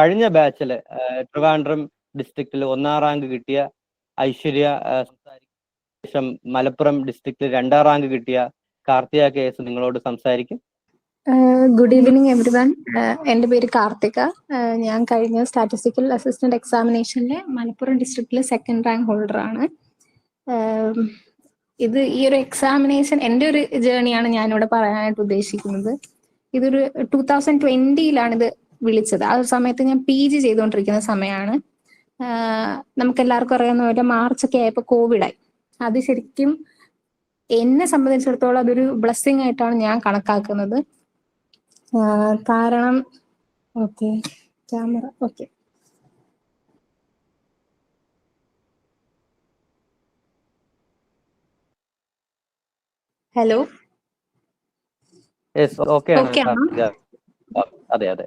കഴിഞ്ഞ ബാച്ചിൽ ട്രിവാൻഡ്രം ഡിസ്ട്രിക്റ്റിൽ ഒന്നാം റാങ്ക് കിട്ടിയ ഐശ്വര്യ ശേഷം മലപ്പുറം ഡിസ്ട്രിക്റ്റിൽ രണ്ടാം റാങ്ക് കിട്ടിയ കാർത്തിക കെ എസ് നിങ്ങളോട് സംസാരിക്കും. ഗുഡ് ഈവനിങ് എവറി വൺ എന്റെ പേര് കാർത്തിക. ഞാൻ കഴിഞ്ഞ സ്റ്റാറ്റിസ്റ്റിക്കൽ അസിസ്റ്റന്റ് എക്സാമിനേഷനിലെ മലപ്പുറം ഡിസ്ട്രിക്റ്റിലെ സെക്കൻഡ് റാങ്ക് ഹോൾഡറാണ് ഇത് ഈ ഒരു എക്സാമിനേഷൻ എന്റെ ഒരു ജേണിയാണ് ഞാനിവിടെ പറയാനായിട്ട് ഉദ്ദേശിക്കുന്നത്. ഇതൊരു ടൂ തൗസൻഡ് ട്വന്റിയിലാണ് ഇത് വിളിച്ചത്. ആ ഒരു സമയത്ത് ഞാൻ പി ജി ചെയ്തുകൊണ്ടിരിക്കുന്ന സമയമാണ് നമുക്ക് എല്ലാവർക്കും അറിയാവുന്ന പോലെ മാർച്ച് ഒക്കെ ആയപ്പോൾ കോവിഡായി. അത് ശരിക്കും എന്നെ സംബന്ധിച്ചിടത്തോളം അതൊരു ബ്ലെസ്സിങ് ആയിട്ടാണ് ഞാൻ കണക്കാക്കുന്നത്. കാരണം okay camera okay. Hello? Okay അതെ അതെ.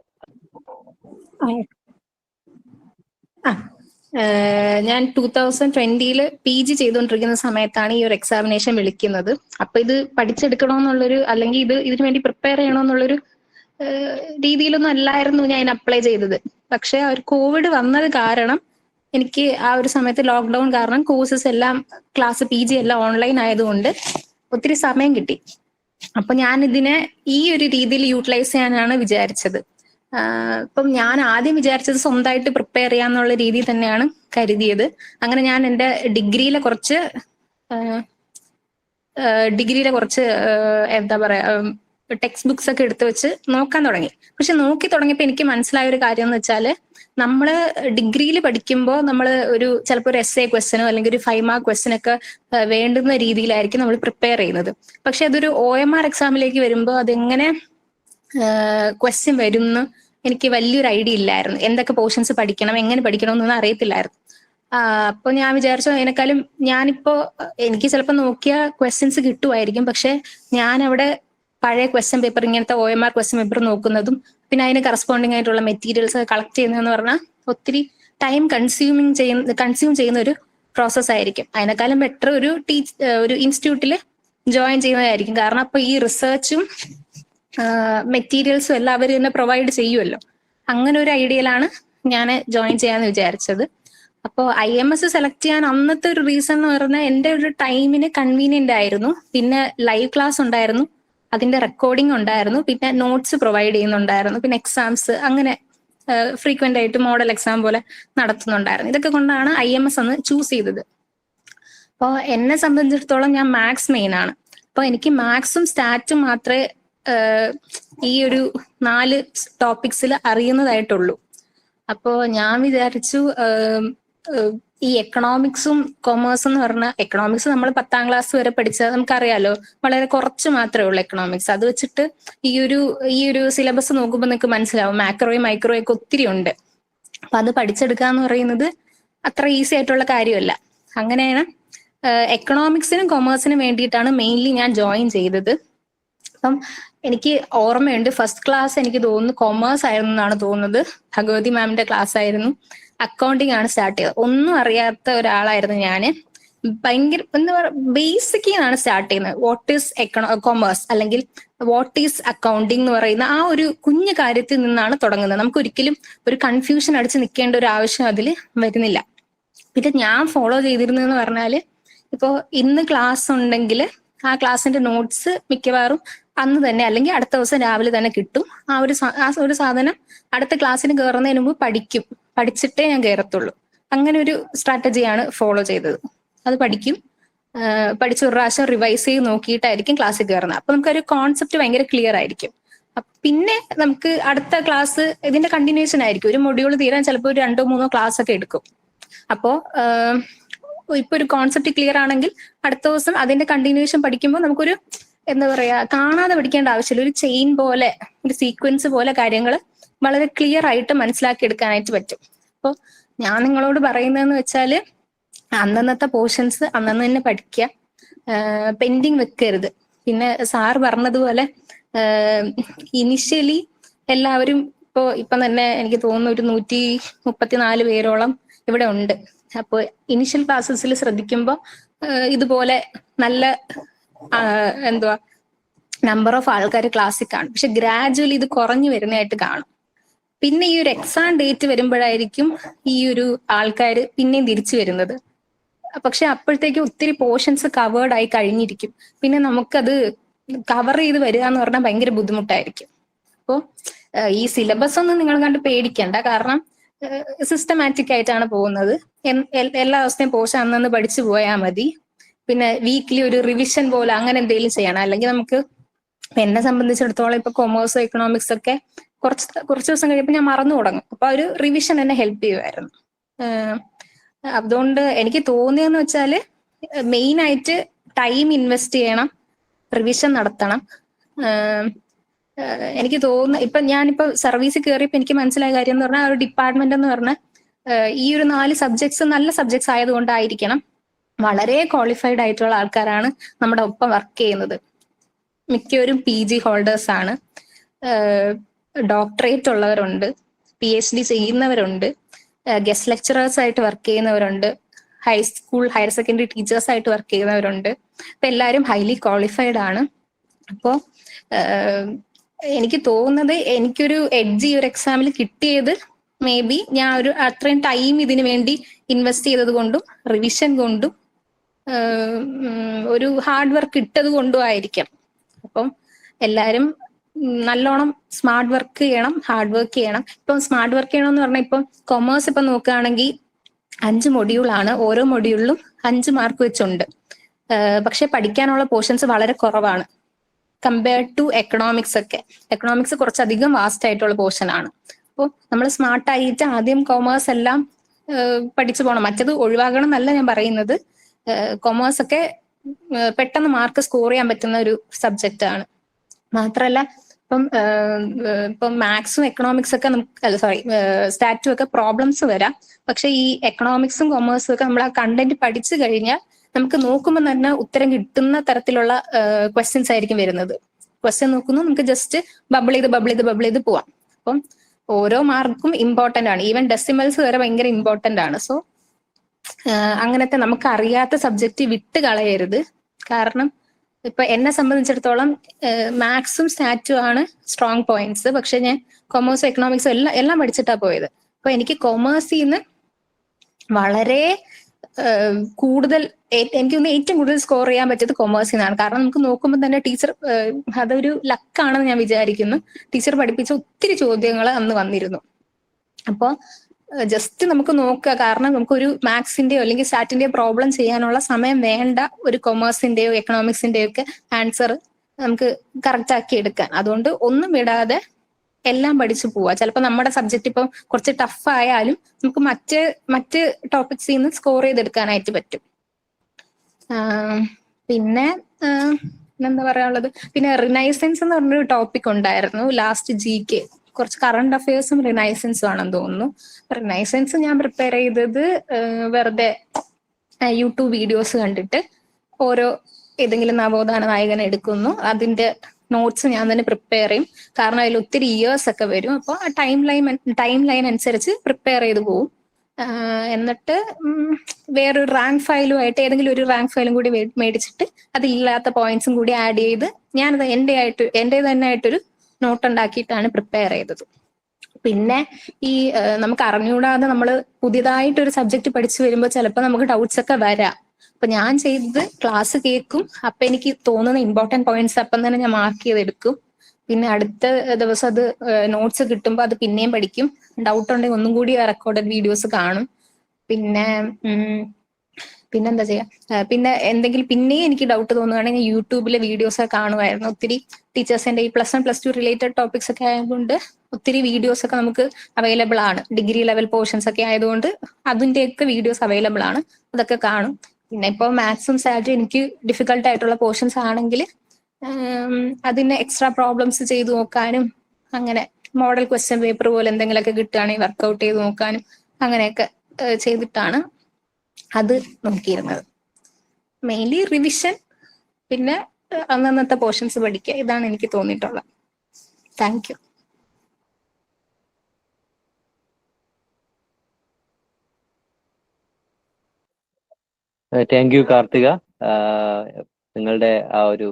ഞാൻ ടൂ തൗസൻഡ് ട്വന്റിയിൽ പി ജി ചെയ്തുകൊണ്ടിരിക്കുന്ന സമയത്താണ് ഈ ഒരു എക്സാമിനേഷൻ വിളിക്കുന്നത്. അപ്പൊ ഇത് പഠിച്ചെടുക്കണമെന്നുള്ളൊരു അല്ലെങ്കിൽ ഇത് ഇതിനു വേണ്ടി പ്രിപ്പയർ ചെയ്യണമെന്നുള്ളൊരു രീതിയിലൊന്നും അല്ലായിരുന്നു ഞാൻ അപ്ലൈ ചെയ്തത്. പക്ഷെ ആ ഒരു കോവിഡ് വന്നത് കാരണം എനിക്ക് ആ ഒരു സമയത്ത് ലോക്ക്ഡൌൺ കാരണം കോഴ്സസ് എല്ലാം ക്ലാസ് പി ജി എല്ലാം ഓൺലൈൻ ആയതുകൊണ്ട് ഒത്തിരി സമയം കിട്ടി. അപ്പൊ ഞാൻ ഇതിനെ ഈ ഒരു രീതിയിൽ യൂട്ടിലൈസ് ചെയ്യാനാണ് വിചാരിച്ചത്. ഇപ്പം ഞാൻ ആദ്യം വിചാരിച്ചത് സ്വന്തമായിട്ട് പ്രിപ്പയർ ചെയ്യാന്നുള്ള രീതി തന്നെയാണ് കരുതിയത്. അങ്ങനെ ഞാൻ എന്റെ ഡിഗ്രിയിലെ കുറച്ച് ഡിഗ്രിയിലെ കുറച്ച് എന്താ പറയാ ടെക്സ്റ്റ് ബുക്സ് ഒക്കെ എടുത്തു വെച്ച് നോക്കാൻ തുടങ്ങി. പക്ഷെ നോക്കി തുടങ്ങിയപ്പോൾ എനിക്ക് മനസ്സിലായ ഒരു കാര്യം എന്ന് വെച്ചാൽ നമ്മൾ ഡിഗ്രിയിൽ പഠിക്കുമ്പോൾ നമ്മൾ ഒരു ചിലപ്പോൾ ഒരു എസ് എ ക്വസ്റ്റനോ അല്ലെങ്കിൽ ഒരു ഫൈവ് മാർക്ക് ക്വസ്റ്റൻ ഒക്കെ വേണ്ടുന്ന രീതിയിലായിരിക്കും നമ്മൾ പ്രിപ്പയർ ചെയ്യുന്നത്. പക്ഷെ അതൊരു ഒ എം ആർ എക്സാമിലേക്ക് വരുമ്പോൾ അതെങ്ങനെ ക്വസ്റ്റ്യൻ വരുന്നു എനിക്ക് വലിയൊരു ഐഡിയ ഇല്ലായിരുന്നു. എന്തൊക്കെ പോർഷൻസ് പഠിക്കണം എങ്ങനെ പഠിക്കണം എന്നൊന്നും അറിയത്തില്ലായിരുന്നു അപ്പൊ ഞാൻ വിചാരിച്ചു അതിനേക്കാളും ഞാനിപ്പോ എനിക്ക് ചിലപ്പോൾ നോക്കിയ ക്വസ്റ്റ്യൻസ് കിട്ടുമായിരിക്കും. പക്ഷെ ഞാൻ അവിടെ പഴയ ക്വസ്റ്റ്യൻ പേപ്പർ ഇങ്ങനത്തെ O M R question paper നോക്കുന്നതും പിന്നെ അതിന് കറസ്പോണ്ടിങ് ആയിട്ടുള്ള മെറ്റീരിയൽസ് കളക്ട് ചെയ്യുന്നതെന്ന് പറഞ്ഞാൽ ഒത്തിരി ടൈം കൺസ്യൂമിങ് ചെയ്യുന്ന കൺസ്യൂം ചെയ്യുന്ന ഒരു പ്രോസസ് ആയിരിക്കും. അതിനേക്കാളും ബെറ്റർ ഒരു ടീച്ച് ഒരു ഇൻസ്റ്റിറ്റ്യൂട്ടിൽ ജോയിൻ ചെയ്യുന്നതായിരിക്കും. കാരണം അപ്പൊ ഈ റിസർച്ചും മെറ്റീരിയൽസും എല്ലാം അവർ തന്നെ പ്രൊവൈഡ് ചെയ്യുമല്ലോ അങ്ങനെ ഒരു ഐഡിയയിലാണ് ഞാൻ ജോയിൻ ചെയ്യാന്ന് വിചാരിച്ചത്. അപ്പോൾ ഐ എം എസ് സെലക്ട് ചെയ്യാൻ അന്നത്തെ ഒരു റീസൺ എന്ന് പറഞ്ഞാൽ എന്റെ ഒരു ടൈമിന് കൺവീനിയന്റ് ആയിരുന്നു. പിന്നെ ലൈവ് ക്ലാസ് ഉണ്ടായിരുന്നു. അതിന്റെ റെക്കോർഡിംഗ് ഉണ്ടായിരുന്നു. പിന്നെ നോട്ട്സ് പ്രൊവൈഡ് ചെയ്യുന്നുണ്ടായിരുന്നു. പിന്നെ എക്സാംസ് അങ്ങനെ ഫ്രീക്വന്റ് ആയിട്ട് മോഡൽ എക്സാം പോലെ നടത്തുന്നുണ്ടായിരുന്നു. ഇതൊക്കെ കൊണ്ടാണ് ഐ എം എസ് അന്ന് ചൂസ് ചെയ്തത്. അപ്പോൾ എന്നെ സംബന്ധിച്ചിടത്തോളം ഞാൻ മാത്സ് മെയിൻ ആണ്. അപ്പോൾ എനിക്ക് മാത്സും സ്റ്റാറ്റും മാത്രമേ ഈ ഒരു നാല് ടോപ്പിക്സിൽ അറിയുന്നതായിട്ടുള്ളൂ. അപ്പോ ഞാൻ വിചാരിച്ചു ഈ എക്കണോമിക്സും കൊമേഴ്സും എന്ന് പറഞ്ഞാൽ എക്കണോമിക്സ് നമ്മൾ പത്താം ക്ലാസ് വരെ പഠിച്ചത് നമുക്കറിയാലോ വളരെ കുറച്ച് മാത്രമേ ഉള്ളൂ എക്കണോമിക്സ് അത് വെച്ചിട്ട് ഈ ഒരു ഈ ഒരു സിലബസ് നോക്കുമ്പോൾ നിങ്ങൾക്ക് മനസ്സിലാവും മാക്രോയും മൈക്രോയും ഒക്കെ ഒത്തിരി ഉണ്ട്. അപ്പൊ അത് പഠിച്ചെടുക്കുക എന്ന് പറയുന്നത് അത്ര ഈസി ആയിട്ടുള്ള കാര്യമല്ല. അങ്ങനെയാണ് എക്കണോമിക്സിനും കൊമേഴ്സിനും വേണ്ടിയിട്ടാണ് മെയിൻലി ഞാൻ ജോയിൻ ചെയ്തത്. അപ്പം എനിക്ക് ഓർമ്മയുണ്ട് ഫസ്റ്റ് ക്ലാസ് എനിക്ക് തോന്നുന്നു കൊമേഴ്സ് ആയിരുന്നു എന്നാണ് തോന്നുന്നത്. ഭഗവതി മാമിന്റെ ക്ലാസ് ആയിരുന്നു. അക്കൗണ്ടിങ് ആണ് സ്റ്റാർട്ട് ചെയ്തത്. ഒന്നും അറിയാത്ത ഒരാളായിരുന്നു ഞാൻ ഭയങ്കര എന്താ പറയുക ബേസിക്കാണ് സ്റ്റാർട്ട് ചെയ്യുന്നത്. വാട്ട് ഈസ് എക്കണോ കൊമേഴ്സ് അല്ലെങ്കിൽ വാട്ട് ഈസ് അക്കൗണ്ടിങ് എന്ന് പറയുന്ന ആ ഒരു കുഞ്ഞു കാര്യത്തിൽ നിന്നാണ് തുടങ്ങുന്നത്. നമുക്ക് ഒരിക്കലും ഒരു കൺഫ്യൂഷൻ അടിച്ച് നിൽക്കേണ്ട ഒരു ആവശ്യം അതിൽ വരുന്നില്ല. പിന്നെ ഞാൻ ഫോളോ ചെയ്തിരുന്നതെന്ന് പറഞ്ഞാൽ ഇപ്പോ ഇന്ന് ക്ലാസ് ഉണ്ടെങ്കിൽ ആ ക്ലാസ്സിന്റെ നോട്ട്സ് മിക്കവാറും അന്ന് തന്നെ അല്ലെങ്കിൽ അടുത്ത ദിവസം രാവിലെ തന്നെ കിട്ടും. ആ ഒരു ആ ഒരു സാധനം അടുത്ത ക്ലാസ്സിന് കയറുന്നതിന് മുമ്പ് പഠിക്കും. പഠിച്ചിട്ടേ ഞാൻ കയറത്തുള്ളൂ അങ്ങനെ ഒരു സ്ട്രാറ്റജിയാണ് ഫോളോ ചെയ്തത്. അത് പഠിക്കും. പഠിച്ച ഒരു പ്രാവശ്യം റിവൈസ് ചെയ്ത് നോക്കിയിട്ടായിരിക്കും ക്ലാസ്സിൽ കയറുന്നത് അപ്പൊ നമുക്കൊരു കോൺസെപ്റ്റ് ഭയങ്കര ക്ലിയർ ആയിരിക്കും. പിന്നെ നമുക്ക് അടുത്ത ക്ലാസ് ഇതിന്റെ കണ്ടിന്യൂഷൻ ആയിരിക്കും. ഒരു മൊഡ്യൂൾ തീരാൻ ചിലപ്പോൾ ഒരു രണ്ടോ മൂന്നോ ക്ലാസ് ഒക്കെ എടുക്കും. അപ്പോ ഇപ്പൊ ഒരു കോൺസെപ്റ്റ് ക്ലിയർ ആണെങ്കിൽ അടുത്ത ദിവസം അതിന്റെ കണ്ടിന്യൂഷൻ പഠിക്കുമ്പോൾ നമുക്കൊരു എന്താ പറയാ കാണാതെ പഠിക്കേണ്ട ആവശ്യമില്ല. ഒരു ചെയിൻ പോലെ ഒരു സീക്വൻസ് പോലെ കാര്യങ്ങൾ വളരെ ക്ലിയർ ആയിട്ട് മനസ്സിലാക്കി എടുക്കാനായിട്ട് പറ്റും. അപ്പോൾ ഞാൻ നിങ്ങളോട് പറയുന്നതെന്ന് വെച്ചാൽ അന്നന്നത്തെ പോർഷൻസ് അന്നന്ന് തന്നെ പഠിക്കുക. പെൻഡിങ് വെക്കരുത്. പിന്നെ സാർ പറഞ്ഞതുപോലെ ഇനിഷ്യലി എല്ലാവരും ഇപ്പോൾ ഇപ്പം തന്നെ എനിക്ക് തോന്നുന്നു ഒരു നൂറ്റി മുപ്പത്തിനാല് പേരോളം ഇവിടെ ഉണ്ട്. അപ്പോൾ ഇനിഷ്യൽ ക്ലാസ്സസിൽ ശ്രദ്ധിക്കുമ്പോൾ ഇതുപോലെ നല്ല എന്തുവാ? നമ്പർ ഓഫ് ആൾക്കാർ ക്ലാസ്സിൽ കാണും പക്ഷെ ഗ്രാജുവലി ഇത് കുറഞ്ഞു വരുന്നതായിട്ട് കാണും. പിന്നെ ഈ ഒരു എക്സാം ഡേറ്റ് വരുമ്പോഴായിരിക്കും ഈ ഒരു ആൾക്കാർ പിന്നെയും തിരിച്ചു വരുന്നത്. പക്ഷെ അപ്പോഴത്തേക്ക് ഒത്തിരി പോർഷൻസ് കവേർഡ് ആയി കഴിഞ്ഞിരിക്കും. പിന്നെ നമുക്കത് കവർ ചെയ്ത് വരിക എന്ന് പറഞ്ഞാൽ ഭയങ്കര ബുദ്ധിമുട്ടായിരിക്കും. അപ്പോൾ ഈ സിലബസ് ഒന്നും നിങ്ങൾ കണ്ട് പേടിക്കണ്ട. കാരണം സിസ്റ്റമാറ്റിക് ആയിട്ടാണ് പോകുന്നത്. എല്ലാ ദിവസത്തെയും പോർഷൻ അന്നു പഠിച്ചു പോയാൽ മതി. പിന്നെ വീക്ക്ലി ഒരു റിവിഷൻ പോലെ അങ്ങനെ എന്തെങ്കിലും ചെയ്യണം. അല്ലെങ്കിൽ നമുക്ക് എന്നെ സംബന്ധിച്ചിടത്തോളം ഇപ്പൊ കൊമേഴ്സ് എക്കണോമിക്സ് ഒക്കെ കുറച്ച് കുറച്ച് ദിവസം കഴിയുമ്പോൾ ഞാൻ മറന്നു തുടങ്ങും. അപ്പൊ ഒരു റിവിഷൻ എന്നെ ഹെൽപ്പ് ചെയ്യുമായിരുന്നു അതുകൊണ്ട് എനിക്ക് തോന്നിയെന്ന് വെച്ചാൽ മെയിൻ ആയിട്ട് ടൈം ഇൻവെസ്റ്റ് ചെയ്യണം റിവിഷൻ നടത്തണം. എനിക്ക് തോന്നുന്നു ഇപ്പൊ ഞാനിപ്പോ സർവീസ് കയറിയപ്പോ എനിക്ക് മനസ്സിലായ കാര്യം എന്ന് പറഞ്ഞാൽ ഒരു ഡിപ്പാർട്ട്മെന്റ് എന്ന് പറഞ്ഞാൽ ഈ ഒരു നാല് സബ്ജക്ട്സ് നല്ല സബ്ജക്ട്സ് ആയതുകൊണ്ടായിരിക്കണം വളരെ ക്വാളിഫൈഡ് ആയിട്ടുള്ള ആൾക്കാരാണ് നമ്മുടെ ഒപ്പം വർക്ക് ചെയ്യുന്നത്. മിക്കവരും പി ജി ഹോൾഡേഴ്സ് ആണ്. ഡോക്ടറേറ്റ് ഉള്ളവരുണ്ട് പി എച്ച് ഡി ചെയ്യുന്നവരുണ്ട് ഗസ്റ്റ് ലെക്ചറേഴ്സ് ആയിട്ട് വർക്ക് ചെയ്യുന്നവരുണ്ട് high school higher secondary teachers ആയിട്ട് വർക്ക് ചെയ്യുന്നവരുണ്ട്. അപ്പൊ എല്ലാവരും ഹൈലി ക്വാളിഫൈഡ് ആണ്. അപ്പോൾ എനിക്ക് തോന്നുന്നത് എനിക്കൊരു എഡ്ജ് ഈ ഒരു എക്സാമിൽ കിട്ടിയത് മേ ബി ഞാൻ ഒരു അത്രയും ടൈം ഇതിനു വേണ്ടി ഇൻവെസ്റ്റ് ചെയ്തത് കൊണ്ടും റിവിഷൻ കൊണ്ടും ഒരു ഹാർഡ് വർക്ക് ഇട്ടത് കൊണ്ടും ആയിരിക്കാം. അപ്പം എല്ലാവരും നല്ലോണം സ്മാർട്ട് വർക്ക് ചെയ്യണം ഹാർഡ് വർക്ക് ചെയ്യണം. ഇപ്പം സ്മാർട്ട് വർക്ക് ചെയ്യണം എന്ന് പറഞ്ഞാൽ ഇപ്പം കൊമേഴ്സ് ഇപ്പം നോക്കുകയാണെങ്കിൽ അഞ്ച് മൊഡ്യൂളാണ്. ഓരോ മൊഡ്യൂളിലും അഞ്ച് മാർക്ക് വെച്ചുണ്ട്. പക്ഷെ പഠിക്കാനുള്ള പോർഷൻസ് വളരെ കുറവാണ്. കമ്പയർഡ് ടു എക്കണോമിക്സ് ഒക്കെ. എക്കണോമിക്സ് കുറച്ചധികം വാസ്റ്റ് ആയിട്ടുള്ള പോർഷൻ ആണ് അപ്പോൾ നമ്മൾ സ്മാർട്ട് ആയിട്ട് ആദ്യം കോമേഴ്സ് എല്ലാം പഠിച്ചു പോകണം മറ്റത് ഒഴിവാകണം എന്നല്ല ഞാൻ പറയുന്നത്. കൊമേഴ്സ് ഒക്കെ പെട്ടെന്ന് മാർക്ക് സ്കോർ ചെയ്യാൻ പറ്റുന്ന ഒരു സബ്ജക്റ്റ് ആണ്. മാത്രല്ല ഇപ്പം ഇപ്പം മാത്സും എക്കണോമിക്സ് ഒക്കെ നമുക്ക് അല്ല സോറി സ്റ്റാറ്റും ഒക്കെ പ്രോബ്ലംസ് വരാം. പക്ഷെ ഈ എക്കണോമിക്സും കൊമേഴ്സും ഒക്കെ നമ്മൾ ആ കണ്ടന്റ് പഠിച്ചു കഴിഞ്ഞാൽ നമുക്ക് നോക്കുമ്പോൾ തന്നെ ഉത്തരം കിട്ടുന്ന തരത്തിലുള്ള ക്വസ്റ്റ്യൻസ് ആയിരിക്കും വരുന്നത്. ക്വസ്റ്റ്യൻ നോക്കുന്നു നമുക്ക് ജസ്റ്റ് ബബിൾ ചെയ്ത് ബബിൾ ചെയ്ത് ബബിൾ ചെയ്ത് പോവാം. അപ്പം ഓരോ മാർക്കും ഇമ്പോർട്ടന്റ് ആണ്. ഈവൻ ഡെസിമൽസ് വരെ ഭയങ്കര ഇമ്പോർട്ടന്റ് ആണ്. സോ അങ്ങനത്തെ നമുക്ക് അറിയാത്ത സബ്ജക്റ്റ് വിട്ട് കളയരുത്. കാരണം ഇപ്പൊ എന്നെ സംബന്ധിച്ചിടത്തോളം മാത്സും സ്റ്റാറ്റും ആണ് സ്ട്രോങ് പോയിന്റ്സ് പക്ഷെ ഞാൻ കൊമേഴ്സും എക്കണോമിക്സും എല്ലാം എല്ലാം പഠിച്ചിട്ടാ പോയത്. അപ്പൊ എനിക്ക് കൊമേഴ്സിൽ നിന്ന് വളരെ കൂടുതൽ എനിക്ക് തോന്നുന്നു ഏറ്റവും കൂടുതൽ സ്കോർ ചെയ്യാൻ പറ്റിയത് കൊമേഴ്സിൽ നിന്നാണ് കാരണം നമുക്ക് നോക്കുമ്പോൾ തന്നെ ടീച്ചർ അതൊരു ലക്കാണെന്ന് ഞാൻ വിചാരിക്കുന്നു. ടീച്ചർ പഠിപ്പിച്ച ഒത്തിരി ചോദ്യങ്ങൾ അന്ന് വന്നിരുന്നു. അപ്പോൾ ജസ്റ്റ് നമുക്ക് നോക്കുക. കാരണം നമുക്കൊരു മാത്സിന്റെയോ അല്ലെങ്കിൽ സാറ്റിന്റെയോ പ്രോബ്ലം ചെയ്യാനുള്ള സമയം വേണ്ട ഒരു കൊമേഴ്സിന്റെയോ എക്കണോമിക്സിന്റെയോ ഒക്കെ ആൻസർ നമുക്ക് കറക്റ്റ് ആക്കി എടുക്കാൻ. അതുകൊണ്ട് ഒന്നും വിടാതെ എല്ലാം പഠിച്ചു പോവാ ചിലപ്പോൾ നമ്മുടെ സബ്ജക്റ്റ് ഇപ്പം കുറച്ച് ടഫ് ആയാലും നമുക്ക് മറ്റ് മറ്റ് ടോപ്പിക്സിൽ നിന്ന് സ്കോർ ചെയ്തെടുക്കാനായിട്ട് പറ്റും. പിന്നെ എന്താ പറയാനുള്ളത്? പിന്നെ റിനൈസൻസ് എന്ന് പറഞ്ഞൊരു ടോപ്പിക് ഉണ്ടായിരുന്നു. ലാസ്റ്റ് ജി കെ കുറച്ച് കറണ്ട് അഫയേഴ്സും റിനൈസൻസും ആണെന്ന് തോന്നുന്നു. റിനൈസൻസ് ഞാൻ പ്രിപ്പയർ ചെയ്തത് വെറുതെ യൂട്യൂബ് വീഡിയോസ് കണ്ടിട്ട് ഓരോ ഏതെങ്കിലും നവോത്ഥാന നായകനെ എടുക്കുന്നു. അതിന്റെ നോട്ട്സ് ഞാൻ തന്നെ പ്രിപ്പയർ ചെയ്യും. കാരണം അതിൽ ഒത്തിരി ഇയേഴ്സ് ഒക്കെ വരും. അപ്പോൾ ആ ടൈം ലൈൻ ടൈം ലൈൻ അനുസരിച്ച് പ്രിപ്പയർ ചെയ്ത് പോകും എന്നിട്ട് വേറൊരു റാങ്ക് ഫയലും ആയിട്ട് ഏതെങ്കിലും ഒരു റാങ്ക് ഫയലും കൂടി മേടിച്ചിട്ട് അതില്ലാത്ത പോയിന്റ്സും കൂടി ആഡ് ചെയ്ത് ഞാനത് എന്റെ ആയിട്ട് എന്റെ തന്നെ ആയിട്ടൊരു നോട്ട് ഉണ്ടാക്കിയിട്ടാണ് പ്രിപ്പയർ ചെയ്തത്. പിന്നെ ഈ നമുക്ക് അറിഞ്ഞുകൂടാതെ നമ്മൾ പുതിയതായിട്ട് ഒരു സബ്ജക്ട് പഠിച്ചു വരുമ്പോൾ ചിലപ്പോൾ നമുക്ക് ഡൗട്ട്സ് ഒക്കെ വരാം. അപ്പൊ ഞാൻ ചെയ്തത് ക്ലാസ് കേൾക്കും അപ്പൊ എനിക്ക് തോന്നുന്ന ഇമ്പോർട്ടന്റ് പോയിന്റ്സ് അപ്പം തന്നെ ഞാൻ മാർക്ക് ചെയ്തെടുക്കും. പിന്നെ അടുത്ത ദിവസം അത് നോട്ട്സ് കിട്ടുമ്പോൾ അത് പിന്നെയും പഠിക്കും. ഡൗട്ട് ഉണ്ടെങ്കിൽ ഒന്നും കൂടി റെക്കോർഡഡ് വീഡിയോസ് കാണും. പിന്നെ പിന്നെന്താ ചെയ്യാ? പിന്നെ എന്തെങ്കിലും പിന്നെയും എനിക്ക് ഡൗട്ട് തോന്നുകയാണെങ്കിൽ യൂട്യൂബിലെ വീഡിയോസ് ഒക്കെ കാണുമായിരുന്നു. ഒത്തിരി ടീച്ചേഴ്സിന്റെ ഈ plus one plus two related topics ഒക്കെ ആയതുകൊണ്ട് ഒത്തിരി വീഡിയോസ് ഒക്കെ നമുക്ക് അവൈലബിൾ ആണ്. ഡിഗ്രി ലെവൽ പോർഷൻസ് ഒക്കെ ആയതുകൊണ്ട് അതിന്റെയൊക്കെ വീഡിയോസ് അവൈലബിൾ ആണ്. അതൊക്കെ കാണും. പിന്നെ ഇപ്പോൾ മാത്സും സാറ്റും എനിക്ക് ഡിഫിക്കൽട്ട് ആയിട്ടുള്ള പോർഷൻസ് ആണെങ്കിൽ അതിന് എക്സ്ട്രാ പ്രോബ്ലംസ് ചെയ്തു നോക്കാനും അങ്ങനെ മോഡൽ ക്വസ്റ്റ്യൻ പേപ്പർ പോലെ എന്തെങ്കിലുമൊക്കെ കിട്ടുകയാണെങ്കിൽ വർക്കൗട്ട് ചെയ്ത് നോക്കാനും അങ്ങനെയൊക്കെ ചെയ്തിട്ടാണ് അത് നോക്കിയിരുന്നത്. മെയിൻലി റിവിഷൻ പിന്നെ അന്നന്നത്തെ പോർഷൻസ് പഠിക്കുക. ഇതാണ് എനിക്ക് തോന്നിയിട്ടുള്ളത്. Thank you thank you Karthika. നിങ്ങളുടെ ആ ഒരു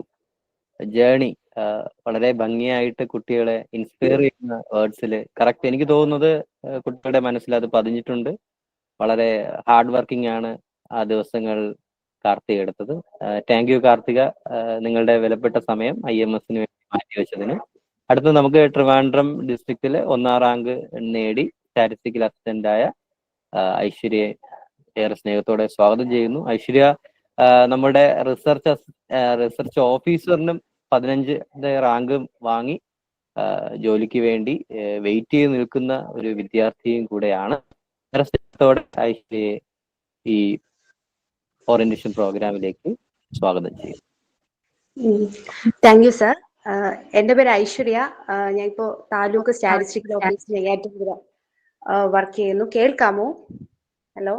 ജേണി വളരെ ഭംഗിയായിട്ട് കുട്ടികളെ ഇൻസ്പയർ ചെയ്യുന്ന വേർഡ്സിൽ കറക്റ്റ് എനിക്ക് തോന്നുന്നത് കുട്ടികളുടെ മനസ്സിൽ അത് പതിഞ്ഞിട്ടുണ്ട്. വളരെ ഹാർഡ് വർക്കിംഗ് ആണ് ആ ദിവസങ്ങൾ കാർത്തിക എടുത്തത്. Thank you Karthika. നിങ്ങളുടെ വിലപ്പെട്ട സമയം ഐ എം എസിന് വേണ്ടി മാറ്റിവെച്ചതിന് അടുത്ത് നമുക്ക് ട്രിവാൻഡ്രം ഡിസ്ട്രിക്റ്റിൽ ഒന്നാം റാങ്ക് നേടി സ്റ്റാറ്റിസ്റ്റിക്കൽ അസിസ്റ്റന്റ് ആയ ആ, ഐശ്വര്യയെ ഏറെ സ്നേഹത്തോടെ സ്വാഗതം ചെയ്യുന്നു. ഐശ്വര്യ നമ്മുടെ റിസർച്ച് റിസർച്ച് ഓഫീസറിനും പതിനഞ്ച് റാങ്ക് വാങ്ങി ജോലിക്ക് വേണ്ടി വെയിറ്റ് ചെയ്ത് നിൽക്കുന്ന ഒരു വിദ്യാർത്ഥിയും കൂടെയാണ് ഏറെ ആയിഷയെ ഈ ഓറിയന്റേഷൻ പ്രോഗ്രാമിലേക്ക് സ്വാഗതം ചെയ്യും. താങ്ക് യു സർ എന്റെ പേര് ഐശ്വര്യ. ഞാൻ ഇപ്പോ താലൂക്ക് സ്റ്റാറ്റിസ്റ്റിക്കൽ ഓഫീസിൽ നെയ്യാറ്റിൻകര വർക്ക് ചെയ്യുന്നു. കേൾക്കാമോ? ഹലോ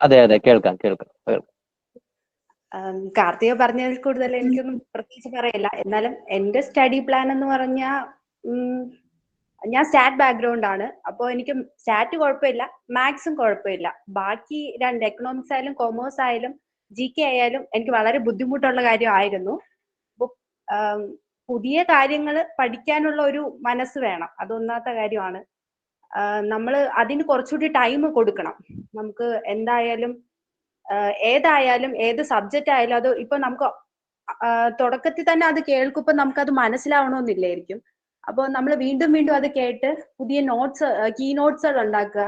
അതെ അതെ. കേൾക്കാം കേൾക്കാം കേൾക്കാം. കാർത്തിക പറഞ്ഞതിൽ കൂടുതൽ എനിക്കൊന്നും പ്രത്യേകിച്ച് പറയില്ല. എന്നാലും എന്റെ സ്റ്റഡി പ്ലാൻ എന്ന് പറഞ്ഞാൽ ഞാൻ സാറ്റ് ബാക്ക്ഗ്രൗണ്ട് ആണ്. അപ്പോൾ എനിക്ക് സാറ്റ് കുഴപ്പമില്ല മാത്സും കുഴപ്പമില്ല. ബാക്കി രണ്ട് എക്കണോമിക്സ് ആയാലും കോമേഴ്സ് ആയാലും ജി കെ ആയാലും എനിക്ക് വളരെ ബുദ്ധിമുട്ടുള്ള കാര്യമായിരുന്നു. പുതിയ കാര്യങ്ങൾ പഠിക്കാനുള്ള ഒരു മനസ്സ് വേണം. അതൊന്നാത്ത കാര്യമാണ്. നമ്മൾ അതിന് കുറച്ചുകൂടി ടൈം കൊടുക്കണം. നമുക്ക് എന്തായാലും ഏതായാലും ഏത് സബ്ജക്റ്റ് ആയാലും അത് ഇപ്പൊ നമുക്ക് തുടക്കത്തിൽ തന്നെ അത് കേൾക്കുമ്പോൾ നമുക്കത് മനസ്സിലാവണമെന്നില്ലായിരിക്കും. അപ്പോൾ നമ്മൾ വീണ്ടും വീണ്ടും അത് കേട്ട് പുതിയ നോട്ട്സ് കീ നോട്ട്സുകൾ ഉണ്ടാക്കുക.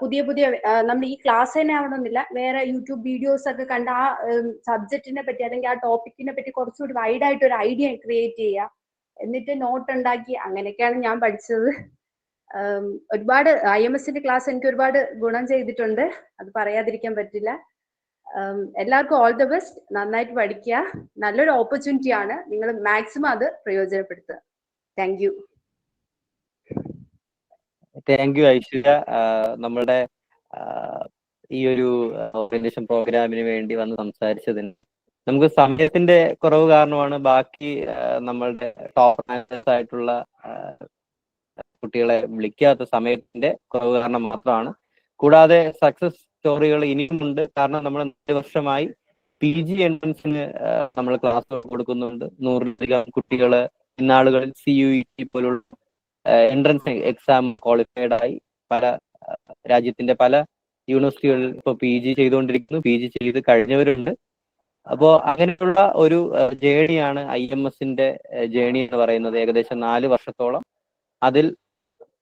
പുതിയ പുതിയ നമ്മൾ ഈ ക്ലാസ് തന്നെ ആവണമെന്നില്ല. വേറെ യൂട്യൂബ് വീഡിയോസ് ഒക്കെ കണ്ട് ആ സബ്ജക്റ്റിനെ പറ്റി അല്ലെങ്കിൽ ആ ടോപ്പിക്കിനെ പറ്റി കുറച്ചുകൂടി വൈഡ് ആയിട്ട് ഒരു ഐഡിയ ക്രിയേറ്റ് ചെയ്യുക. എന്നിട്ട് നോട്ട് ഉണ്ടാക്കി. അങ്ങനെയൊക്കെയാണ് ഞാൻ പഠിച്ചത്. ഒരുപാട് ഐ എം എസിന്റെ ക്ലാസ് എനിക്ക് ഒരുപാട് ഗുണം ചെയ്തിട്ടുണ്ട്. അത് പറയാതിരിക്കാൻ പറ്റില്ല. എല്ലാവർക്കും ഓൾ ദ ബെസ്റ്റ് നന്നായിട്ട് പഠിക്കുക. നല്ലൊരു ഓപ്പർച്യൂണിറ്റി ആണ്. നിങ്ങൾ മാക്സിമം അത് പ്രയോജനപ്പെടുത്തുക. Thank you thank you Aishwarya. നമ്മളുടെ ഈ ഒരു ഓർഗനൈസേഷൻ പ്രോഗ്രാമിന് വേണ്ടി വന്ന് സംസാരിച്ചതിന്. നമുക്ക് സമയത്തിന്റെ കുറവ് കാരണമാണ് ബാക്കി നമ്മളുടെ ടോപ്പ് മാനേജേഴ്സ് ആയിട്ടുള്ള കുട്ടികളെ വിളിക്കാത്ത സമയത്തിന്റെ കുറവ് കാരണം മാത്രമാണ്. കൂടാതെ സക്സസ് സ്റ്റോറികൾ ഇനിയുമുണ്ട് കാരണം നമ്മൾ നാല് വർഷമായി പി ജി എൻട്രൻസിന് നമ്മൾ ക്ലാസ് കൊടുക്കുന്നുണ്ട്. നൂറിലധികം കുട്ടികൾ ഇന്നാളുകളിൽ സി യു ഇ പോലുള്ള എൻട്രൻസ് എക്സാം ക്വാളിഫൈഡ് ആയി പല രാജ്യത്തിന്റെ പല യൂണിവേഴ്സിറ്റികളിൽ ഇപ്പോൾ പി ജി ചെയ്തുകൊണ്ടിരിക്കുന്നു. പി ജി ചെയ്ത് കഴിഞ്ഞവരുണ്ട്. അപ്പോൾ അങ്ങനെയുള്ള ഒരു ജേണിയാണ് ഐ എം എസിന്റെ ജേണി എന്ന് പറയുന്നത്. ഏകദേശം നാല് വർഷത്തോളം അതിൽ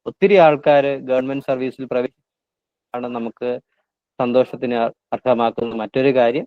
ഒത്തിരി ആൾക്കാർ ഗവൺമെന്റ് സർവീസിൽ പ്രവേശിക്കാണ് നമുക്ക് സന്തോഷത്തിന് അർഹമാക്കുന്ന മറ്റൊരു കാര്യം